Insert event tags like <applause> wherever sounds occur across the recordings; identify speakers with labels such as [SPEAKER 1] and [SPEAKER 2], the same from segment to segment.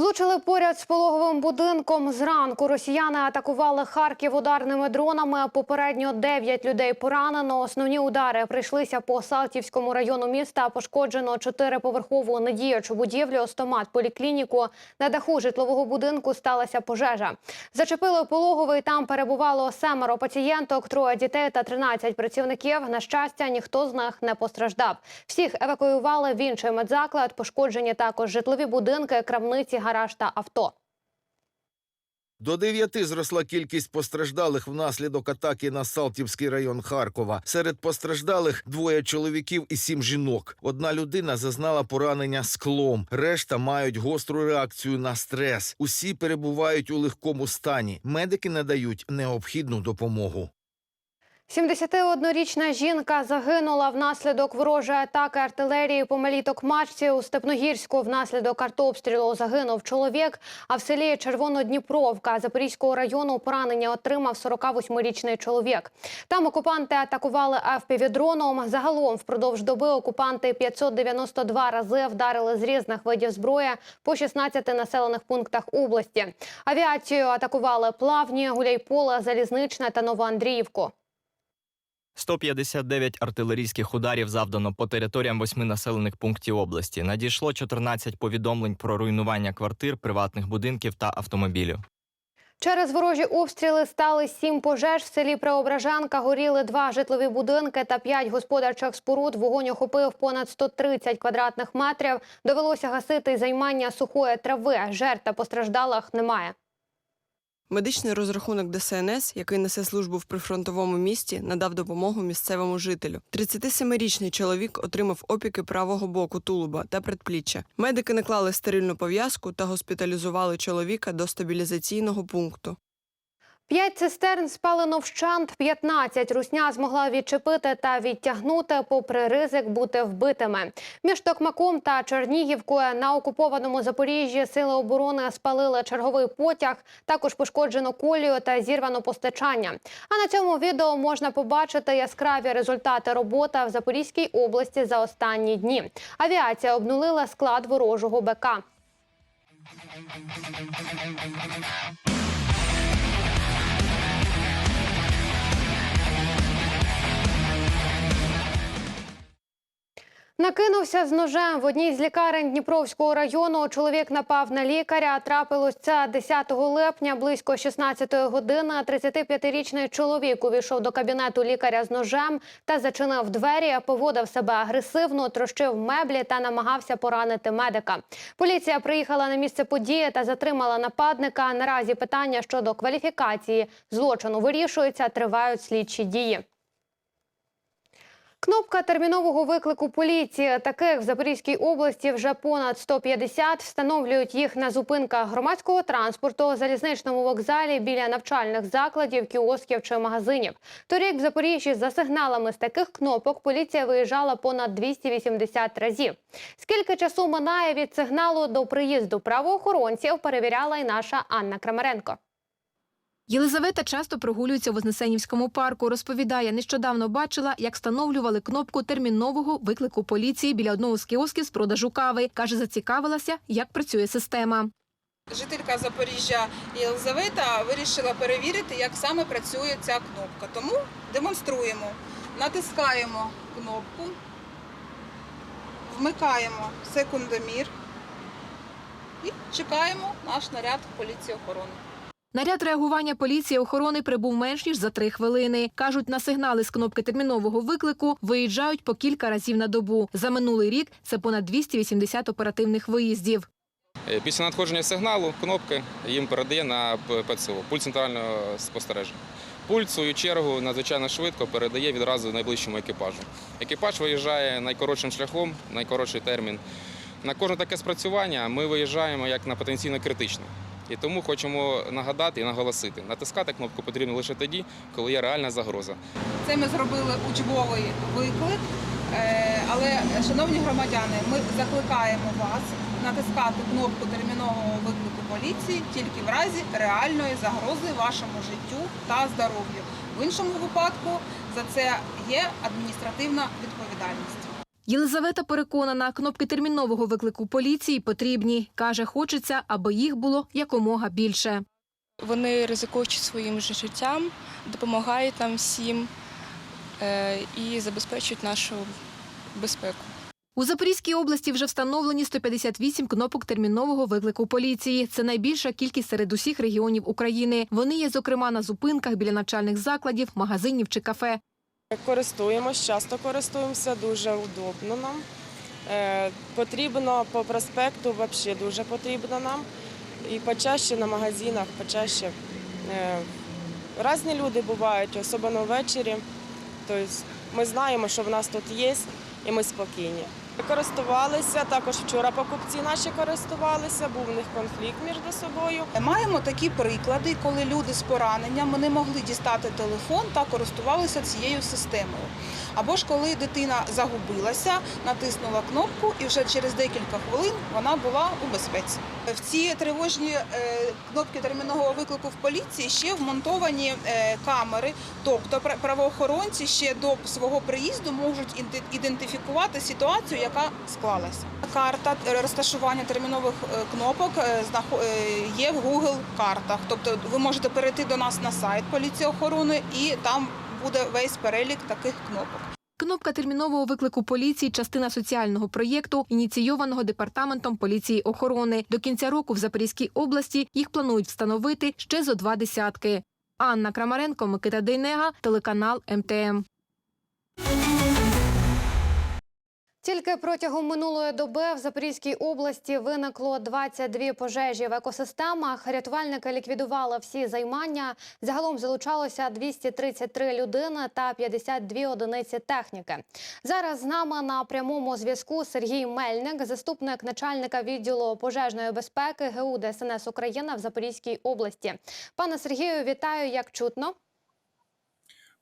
[SPEAKER 1] Влучили поряд з пологовим будинком. Зранку росіяни атакували Харків ударними дронами. Попередньо 9 людей поранено. Основні удари прийшлися по Салтівському району міста. Пошкоджено чотириповерхову недіючу будівлю, стомат, поліклініку. На даху житлового будинку сталася пожежа. Зачепили пологовий. Там перебувало семеро пацієнток, троє дітей та 13 працівників. На щастя, ніхто з них не постраждав. Всіх евакуювали в інший медзаклад. Пошкоджені також житлові будинки, крамниці, гараж та авто.
[SPEAKER 2] До дев'яти зросла кількість постраждалих внаслідок атаки на Салтівський район Харкова. Серед постраждалих двоє чоловіків і сім жінок. Одна людина зазнала поранення склом. Решта мають гостру реакцію на стрес. Усі перебувають у легкому стані. Медики надають необхідну допомогу.
[SPEAKER 1] 71-річна жінка загинула внаслідок ворожої атаки артилерії по малій Токмачці. У Степногірську внаслідок артобстрілу загинув чоловік. А в селі Червонодніпровка Запорізького району поранення отримав 48-річний чоловік. Там окупанти атакували ФПВ-дроном. Загалом впродовж доби окупанти 592 рази вдарили з різних видів зброї по 16 населених пунктах області. Авіацію атакували Плавні, Гуляйполе, Залізничне та Новоандріївку.
[SPEAKER 3] 159 артилерійських ударів завдано по територіям восьми населених пунктів області. Надійшло 14 повідомлень про руйнування квартир, приватних будинків та автомобілів.
[SPEAKER 1] Через ворожі обстріли стали сім пожеж. В селі Преображанка горіли два житлові будинки та п'ять господарчих споруд. Вогонь охопив понад 130 квадратних метрів. Довелося гасити займання сухої трави. Жертв та постраждалих немає.
[SPEAKER 4] Медичний розрахунок ДСНС, який несе службу в прифронтовому місті, надав допомогу місцевому жителю. 37-річний чоловік отримав опіки правого боку тулуба та предпліччя. Медики наклали стерильну пов'язку та госпіталізували чоловіка до стабілізаційного пункту.
[SPEAKER 1] П'ять цистерн спалено вщент, 15 русня змогла відчепити та відтягнути, попри ризик бути вбитими. Між Токмаком та Чернігівкою на окупованому Запоріжжі сили оборони спалили черговий потяг. Також пошкоджено колію та зірвано постачання. А на цьому відео можна побачити яскраві результати роботи в Запорізькій області за останні дні. Авіація обнулила склад ворожого БК. Накинувся з ножем в одній з лікарень Дніпровського району. Чоловік напав на лікаря. Трапилось це 10 липня, близько 16 години. 35-річний чоловік увійшов до кабінету лікаря з ножем та зачинив двері. Поводив себе агресивно, трощив меблі та намагався поранити медика. Поліція приїхала на місце події та затримала нападника. Наразі питання щодо кваліфікації злочину вирішується. Тривають слідчі дії. Кнопка термінового виклику поліції. Таких в Запорізькій області вже понад 150. Встановлюють їх на зупинках громадського транспорту, залізничному вокзалі, біля навчальних закладів, кіосків чи магазинів. Торік в Запоріжжі за сигналами з таких кнопок поліція виїжджала понад 280 разів. Скільки часу минає від сигналу до приїзду правоохоронців, перевіряла й наша Анна Крамаренко.
[SPEAKER 5] Єлизавета часто прогулюється в Вознесенівському парку. Розповідає, нещодавно бачила, як встановлювали кнопку термінового виклику поліції біля одного з кіосків з продажу кави. Каже, зацікавилася, як працює система.
[SPEAKER 6] Жителька Запоріжжя Єлизавета вирішила перевірити, як саме працює ця кнопка. Тому демонструємо. Натискаємо кнопку, вмикаємо секундомір і чекаємо наш наряд поліції охорони.
[SPEAKER 5] Наряд реагування поліції охорони прибув менш ніж за три хвилини. Кажуть, на сигнали з кнопки термінового виклику виїжджають по кілька разів на добу. За минулий рік це понад 280 оперативних виїздів.
[SPEAKER 7] Е, Після надходження сигналу кнопки їм передає на П- ПЦУ пульт центрального спостереження. Пульт, в свою чергу, надзвичайно швидко передає відразу найближчому екіпажу. Екіпаж виїжджає найкоротшим шляхом, найкоротший термін. На кожне таке спрацювання ми виїжджаємо як на потенційно критичне. І тому хочемо нагадати і наголосити: натискати кнопку потрібно лише тоді, коли є реальна загроза.
[SPEAKER 6] Це ми зробили учбовий виклик. Е, Але, шановні громадяни, ми закликаємо вас натискати кнопку термінового виклику поліції тільки в разі реальної загрози вашому життю та здоров'ю. В іншому випадку за це є адміністративна відповідальність.
[SPEAKER 5] Єлизавета переконана, кнопки термінового виклику поліції потрібні. Каже, хочеться, аби їх було якомога більше.
[SPEAKER 8] Вони ризикуючи своїм же життям, допомагають нам всім е, і забезпечують нашу безпеку.
[SPEAKER 5] У Запорізькій області вже встановлені 158 кнопок термінового виклику поліції. Це найбільша кількість серед усіх регіонів України. Вони є, зокрема, на зупинках біля навчальних закладів, магазинів чи кафе.
[SPEAKER 9] Користуємось, часто користуємося, дуже удобно нам. Е, потрібно по проспекту, взагалі дуже потрібно нам. І почаще на магазинах, почаще. Е, різні люди бувають, особливо ввечері. Тобто ми знаємо, що в нас тут є, і ми спокійні. Користувалися, також вчора покупці наші користувалися, був у них конфлікт між собою.
[SPEAKER 6] Маємо такі приклади, коли люди з пораненням не могли дістати телефон та користувалися цією системою. Або ж коли дитина загубилася, натиснула кнопку, і вже через декілька хвилин вона була у безпеці. В ці тривожні е, кнопки термінового виклику в поліції ще вмонтовані е, камери, тобто пра- правоохоронці ще до свого приїзду можуть ідентифікувати ситуацію, яка склалася. Карта розташування термінових е, кнопок є в Google картах. Тобто ви можете перейти до нас на сайт поліції охорони і там буде весь перелік таких кнопок.
[SPEAKER 5] Кнопка термінового виклику поліції частина соціального проєкту, ініційованого департаментом поліції охорони. До кінця року в Запорізькій області їх планують встановити ще зо два десятки. Анна Крамаренко, Микита Дейнега, телеканал МТМ.
[SPEAKER 1] Тільки протягом минулої доби в Запорізькій області виникло 22 пожежі в екосистемах. Рятувальники ліквідували всі займання. Загалом залучалося 233 людини та 52 одиниці техніки. Зараз з нами на прямому зв'язку Сергій Мельник, заступник начальника відділу пожежної безпеки ГУ ДСНС України в Запорізькій області. Пане Сергію, вітаю, як чутно.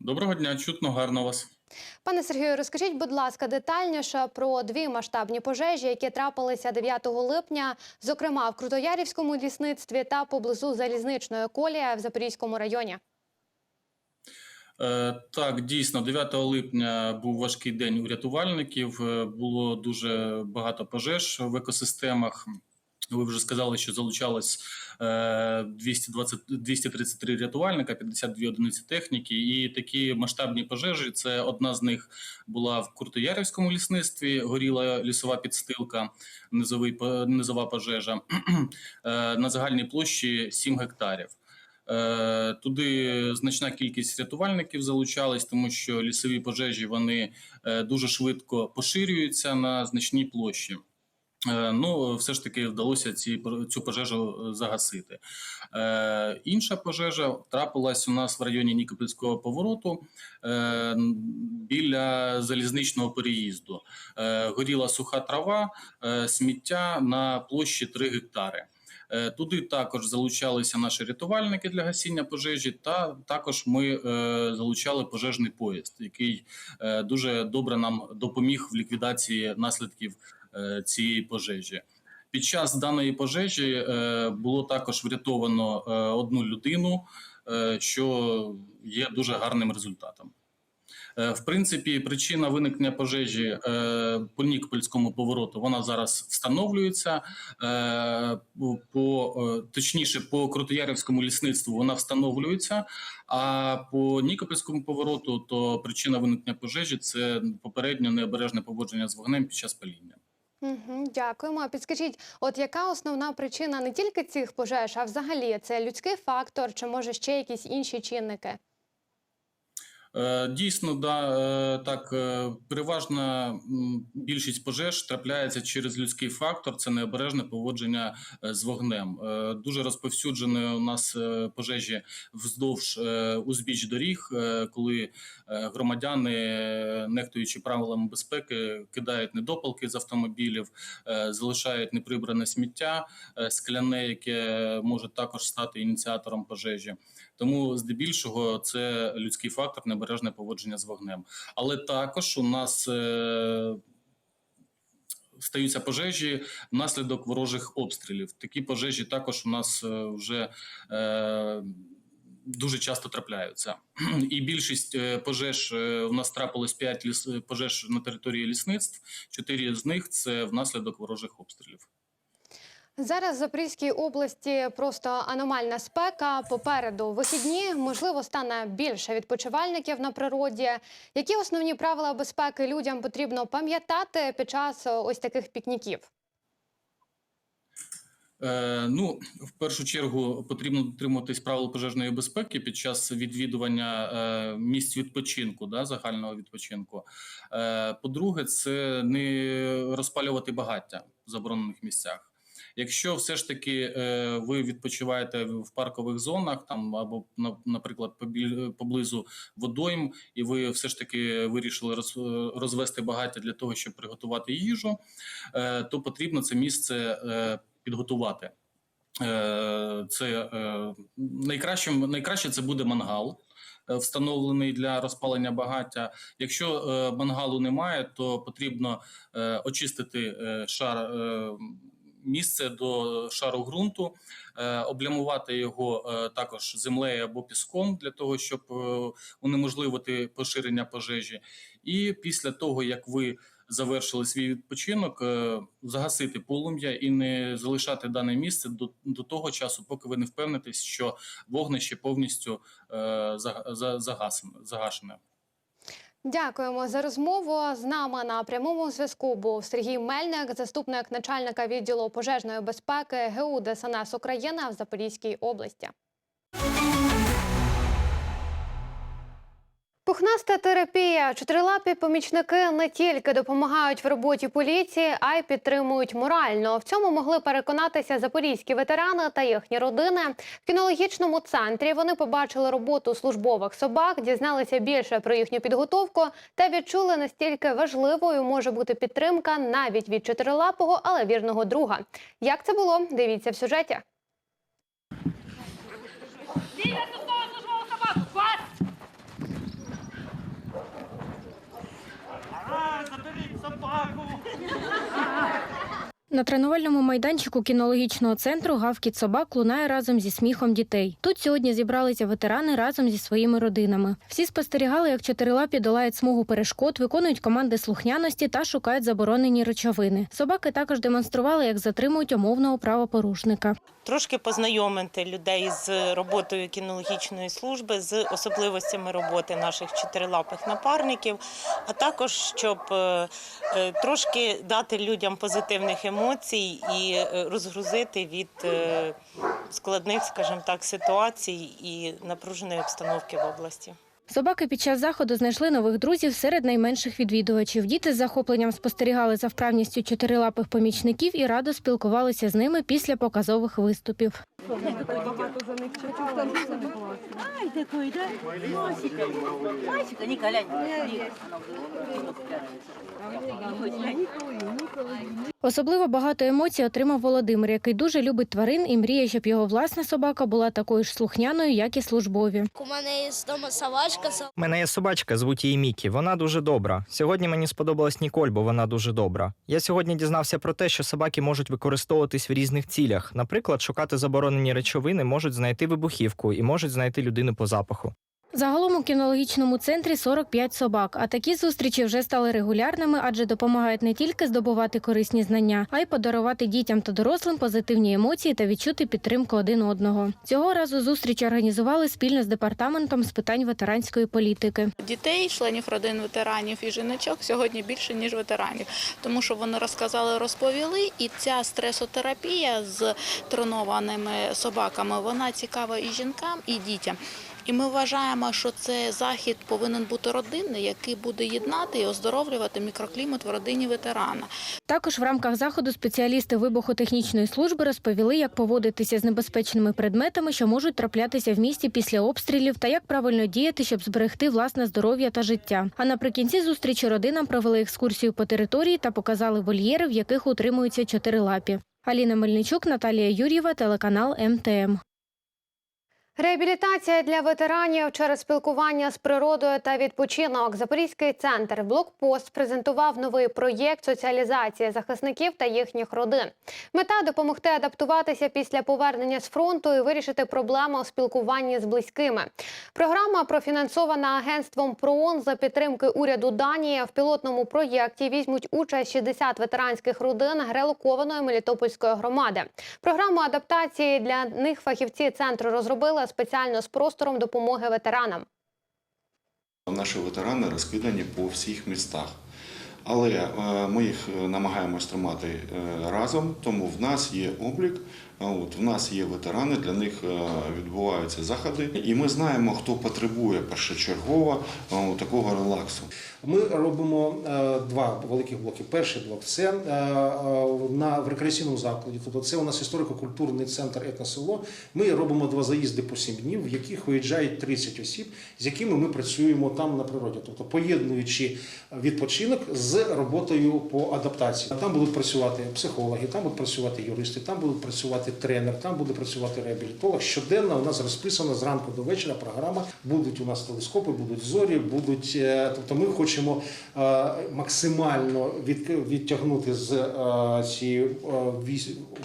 [SPEAKER 10] Доброго дня, чутно, гарно вас.
[SPEAKER 1] Пане Сергію, розкажіть, будь ласка, детальніше про дві масштабні пожежі, які трапилися 9 липня, зокрема в Крутоярівському лісництві та поблизу залізничної колії в Запорізькому районі.
[SPEAKER 10] Е, так, дійсно, 9 липня був важкий день у рятувальників. е, Було дуже багато пожеж в екосистемах. Ви вже сказали, що залучалось 220, 233 рятувальника, 52 одиниці техніки. І такі масштабні пожежі. Це одна з них була в Куртоярівському лісництві. Горіла лісова підстилка, низовий низова пожежа <clears throat> е, на загальній площі 7 гектарів. Е, Туди значна кількість рятувальників залучались, тому що лісові пожежі вони е, дуже швидко поширюються на значній площі. Е, Ну, все ж таки вдалося ці цю пожежу е, загасити. Е, інша пожежа трапилась у нас в районі Нікопольського повороту е, біля залізничного переїзду. Е, горіла суха трава, е, сміття на площі 3 гектари. Е, Туди також залучалися наші рятувальники для гасіння пожежі, та також ми е, залучали пожежний поїзд, який е, дуже добре нам допоміг в ліквідації наслідків цієї пожежі. Під час даної пожежі е, було також врятовано е, одну людину, е, що є дуже гарним результатом. Е, В принципі, причина виникнення пожежі е, по Нікопольському повороту вона зараз встановлюється. Е, По е, точніше, по Крутоярівському лісництву вона встановлюється. А по Нікопольському повороту, то причина виникнення пожежі це попередньо необережне поводження з вогнем під час паління.
[SPEAKER 1] Угу, дякуємо. Підскажіть, от яка основна причина не тільки цих пожеж, а взагалі це людський фактор, чи може ще якісь інші чинники?
[SPEAKER 10] Е, Дійсно, да, е, так, е, переважна більшість пожеж трапляється через людський фактор, це необережне поводження з вогнем. Дуже розповсюджені у нас пожежі вздовж узбіч доріг, коли громадяни, нехтуючи правилами безпеки, кидають недопалки з автомобілів, залишають неприбране сміття скляне, яке може також стати ініціатором пожежі. Тому здебільшого це людський фактор, небережне поводження з вогнем. Але також у нас е, стаються пожежі внаслідок ворожих обстрілів. Такі пожежі також у нас е, вже е, дуже часто трапляються. <clears throat> І більшість е, пожеж е, у нас трапилось 5 ліс, пожеж на території лісництв. Чотири з них це внаслідок ворожих обстрілів.
[SPEAKER 1] Зараз в Запорізькій області просто аномальна спека. Попереду вихідні, можливо, стане більше відпочивальників на природі. Які основні правила безпеки людям потрібно пам'ятати під час ось таких пікніків?
[SPEAKER 10] Е, ну, в першу чергу потрібно дотримуватись правил пожежної безпеки під час відвідування е, місць відпочинку, да, загального відпочинку. Е, по-друге, це не розпалювати багаття в заборонених місцях. Якщо все ж таки е, ви відпочиваєте в паркових зонах, там або наприклад, поблизу водойм, і ви все ж таки вирішили роз- розвести багаття для того, щоб приготувати їжу, е, то потрібно це місце е, підготувати. Е, Це е, найкращим, найкраще це буде мангал. е, Встановлений для розпалення багаття. Якщо е, мангалу немає, то потрібно е, очистити е, шар е, місце до шару ґрунту, е, облямувати його е, також землею або піском для того, щоб е, унеможливити поширення пожежі. І після того, як ви завершили свій відпочинок, загасити полум'я і не залишати дане місце до, до того часу, поки ви не впевнитесь, що вогнище повністю е, за-.
[SPEAKER 1] Дякуємо за розмову. З нами на прямому зв'язку був Сергій Мельник, заступник начальника відділу пожежної безпеки ГУ ДСНС України в Запорізькій області. Пухнаста терапія. Чотирилапі помічники не тільки допомагають в роботі поліції, а й підтримують морально. В цьому могли переконатися запорізькі ветерани та їхні родини. В кінологічному центрі вони побачили роботу службових собак, дізналися більше про їхню підготовку та відчули настільки важливою може бути підтримка навіть від чотирилапого, але вірного друга. Як це було? Дивіться в сюжеті.
[SPEAKER 11] На тренувальному майданчику кінологічного центру гавкіт собак лунає разом зі сміхом дітей. Тут сьогодні зібралися ветерани разом зі своїми родинами. Всі спостерігали, як чотирилапі долають смугу перешкод, виконують команди слухняності та шукають заборонені речовини. Собаки також демонстрували, як затримують умовного правопорушника.
[SPEAKER 12] трошки познайомити людей з роботою кінологічної служби, з особливостями роботи наших чотирилапих напарників, а також щоб е, е, трошки дати людям позитивних емоцій і е, розгрузити від е, складних, скажімо так, ситуацій і напруженої обстановки в області.
[SPEAKER 11] Собаки під час заходу знайшли нових друзів серед найменших відвідувачів. Діти з захопленням спостерігали за вправністю чотирилапих помічників і радо спілкувалися з ними після показових виступів. Особливо багато емоцій отримав Володимир, який дуже любить тварин і мріє, щоб його власна собака була такою ж слухняною, як і службові.
[SPEAKER 13] У мене є вдома собачка.
[SPEAKER 3] У мене є собачка, звуть її Мікі. Вона дуже добра. Сьогодні мені сподобалась Ніколь, бо вона дуже добра. Я сьогодні дізнався про те, що собаки можуть використовуватись в різних цілях. Наприклад, шукати заборонені речовини, можуть знайти вибухівку і можуть знайти людину по запаху.
[SPEAKER 11] Загалом у кінологічному центрі 45 собак. А такі зустрічі вже стали регулярними, адже допомагають не тільки здобувати корисні знання, а й подарувати дітям та дорослим позитивні емоції та відчути підтримку один одного. Цього разу зустріч організували спільно з департаментом з питань ветеранської політики.
[SPEAKER 14] Дітей, членів родин ветеранів і жіночок сьогодні більше ніж ветеранів, тому що вони розказали, розповіли, і ця стресотерапія з тренованими собаками вона цікава і жінкам, і дітям. І ми вважаємо, що це захід повинен бути родинний, який буде єднати і оздоровлювати мікроклімат в родині ветерана.
[SPEAKER 11] Також в рамках заходу спеціалісти вибухотехнічної служби розповіли, як поводитися з небезпечними предметами, що можуть траплятися в місті після обстрілів, та як правильно діяти, щоб зберегти власне здоров'я та життя. А наприкінці зустрічі родинам провели екскурсію по території та показали вольєри, в яких утримуються чотирилапі. Аліна Мельничук, Наталія Юр'єва, телеканал МТМ.
[SPEAKER 1] Реабілітація для ветеранів через спілкування з природою та відпочинок. Запорізький центр Блокпост презентував новий проєкт соціалізації захисників та їхніх родин. Мета допомогти адаптуватися після повернення з фронту і вирішити проблему у спілкуванні з близькими. Програма профінансована агентством ПРООН за підтримки уряду Данії. В пілотному проєкті візьмуть участь 60 ветеранських родин релокованої Мелітопольської громади. Програму адаптації для них фахівці центру розробили спеціально з простором допомоги ветеранам.
[SPEAKER 15] Наші ветерани розкидані по всіх містах. Але е, ми їх е, намагаємось тримати е, разом, тому в нас є облік, от, в нас є ветерани, для них е, відбуваються заходи, і ми знаємо, хто потребує першочергово е, такого релаксу.
[SPEAKER 16] Ми робимо е, два великих блоки. Перший блок це на в рекреаційному закладі. Тобто це у нас історико-культурний центр етносело. Ми робимо два заїзди по сім днів, в яких виїжджають 30 осіб, з якими ми працюємо там на природі, тобто поєднуючи відпочинок з роботою по адаптації. Там будуть працювати психологи, там будуть працювати юристи, там будуть працювати тренер, там буде працювати реабілітолог. Щоденно у нас розписано зранку до вечора програма. Будуть у нас телескопи, будуть зорі, будуть. е, Тобто ми хочемо е, максимально відтягнути з е, цієї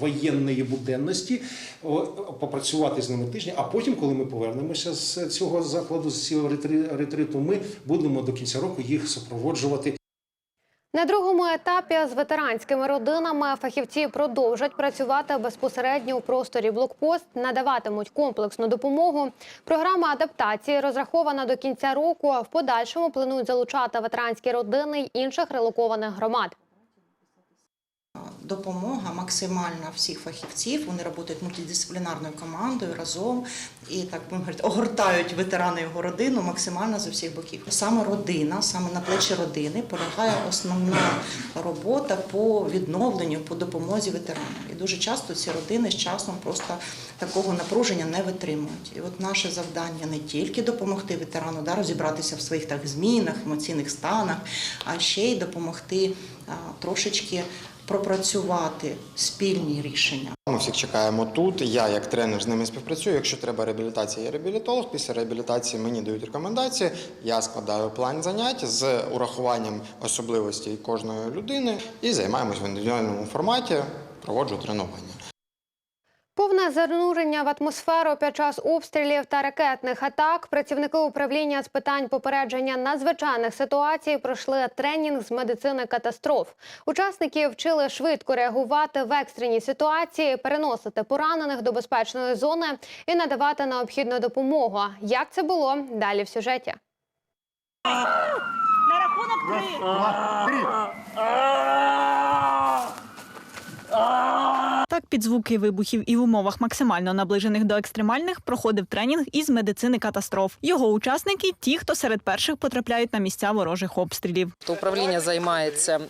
[SPEAKER 16] воєнної буденності, попрацювати з ними тиждень, а потім, коли ми повернемося з цього закладу, з цього ретриту, ми будемо до кінця року їх супроводжувати.
[SPEAKER 1] На другому етапі з ветеранськими родинами фахівці продовжать працювати безпосередньо у просторі блокпост, надаватимуть комплексну допомогу. Програма адаптації розрахована до кінця року. В подальшому планують залучати ветеранські родини й інших релокованих громад.
[SPEAKER 17] Допомога максимальна всіх фахівців. Вони працюють мультидисциплінарною командою разом і так говорити, огортають ветерани його родину максимально з усіх боків. Саме родина, саме на плечі родини полягає основна робота по відновленню, по допомозі ветеранам. І дуже часто ці родини з часом просто такого напруження не витримують. І от наше завдання не тільки допомогти ветерану да, розібратися в своїх так змінах, емоційних станах, а ще й допомогти а, трошечки пропрацювати спільні рішення.
[SPEAKER 18] Ми всіх чекаємо тут. Я як тренер з ними співпрацюю. Якщо треба реабілітація, я реабілітолог. Після реабілітації мені дають рекомендації. Я складаю план занять з урахуванням особливостей кожної людини і займаємось в індивідуальному форматі. Проводжу тренування.
[SPEAKER 1] Повне занурення в атмосферу під час обстрілів та ракетних атак працівники управління з питань попередження надзвичайних ситуацій пройшли тренінг з медицини катастроф. Учасники вчили швидко реагувати в екстреній ситуації, переносити поранених до безпечної зони і надавати необхідну допомогу. Як це було далі в сюжеті?
[SPEAKER 19] На рахунок
[SPEAKER 20] Так, під звуки вибухів і в умовах максимально наближених до екстремальних проходив тренінг із медицини катастроф. Його учасники ті, хто серед перших потрапляють на місця ворожих обстрілів.
[SPEAKER 21] То управління займається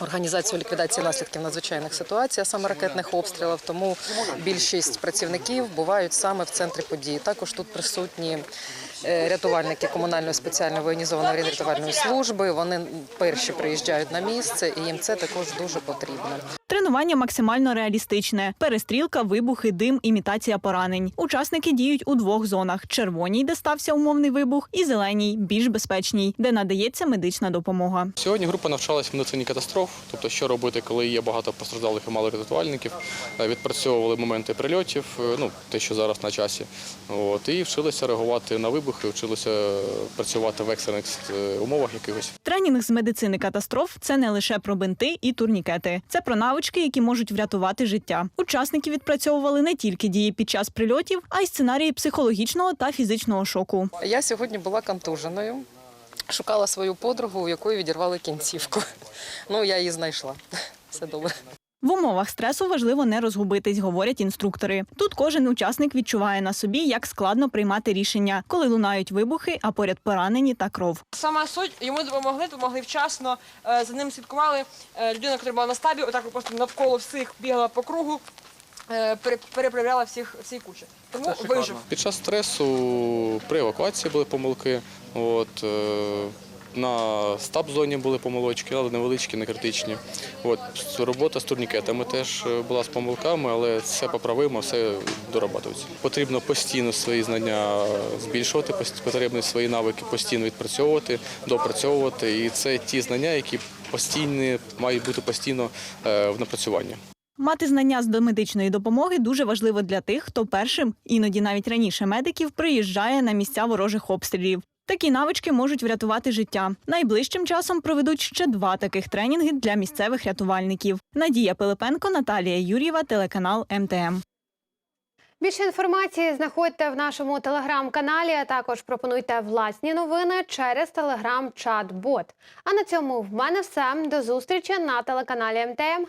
[SPEAKER 21] організацією ліквідації наслідків надзвичайних ситуацій, а саме ракетних обстрілів. Тому більшість працівників бувають саме в центрі події. Також тут присутні е, рятувальники комунальної спеціальної воєнізованої рятувальної служби. Вони перші приїжджають на місце, і їм це також дуже потрібно.
[SPEAKER 20] Тренування максимально реалістичне: перестрілка, вибухи, дим, імітація поранень. Учасники діють у двох зонах: червоній, де стався умовний вибух, і зеленій, більш безпечній, де надається медична допомога.
[SPEAKER 7] Сьогодні група навчалась в медицині катастроф, тобто що робити, коли є багато постраждалих і мало рятувальників. Е, Відпрацьовували моменти прильотів, е, ну те, що зараз на часі. От і вчилися реагувати на вибухи, вчилися працювати в екстрених е, умовах якихось.
[SPEAKER 20] Тренінг з медицини катастроф це не лише про бинти і турнікети, це про навички, які можуть врятувати життя. Учасники відпрацьовували не тільки дії під час прильотів, а й сценарії психологічного та фізичного шоку.
[SPEAKER 21] Я сьогодні була контуженою. Шукала свою подругу, у якої відірвали кінцівку. Ну, я її знайшла. Все добре.
[SPEAKER 20] В умовах стресу важливо не розгубитись, говорять інструктори. Тут кожен учасник відчуває на собі, як складно приймати рішення, коли лунають вибухи, а поряд поранені та кров.
[SPEAKER 22] Сама суть йому допомогли, допомогли вчасно. е, За ним слідкували. Е, Людина, яка була на стабі, отак просто навколо всіх бігала по кругу, е, пере- перепровіряла всіх всі кучі. Тому вижив.
[SPEAKER 7] Під час стресу при евакуації були помилки. От, е,
[SPEAKER 23] На стаб-зоні були помилочки, але невеличкі, не критичні. От, робота з турнікетами теж е, була з помилками, але все поправимо, все дорабатується. Потрібно постійно свої знання збільшувати, потрібно свої навики постійно відпрацьовувати, допрацьовувати. І це ті знання, які постійні, мають бути постійно е, в напрацюванні.
[SPEAKER 20] Мати знання з домедичної допомоги дуже важливо для тих, хто першим, іноді навіть раніше медиків, приїжджає на місця ворожих обстрілів. Такі навички можуть врятувати життя. Найближчим часом проведуть ще два таких тренінги для місцевих рятувальників. Надія Пилипенко, Наталія Юр'єва, телеканал МТМ.
[SPEAKER 1] Більше інформації знаходьте в нашому телеграм-каналі. а Також пропонуйте власні новини через телеграм-чат-бот. А на цьому в мене все. До зустрічі на телеканалі МТМ.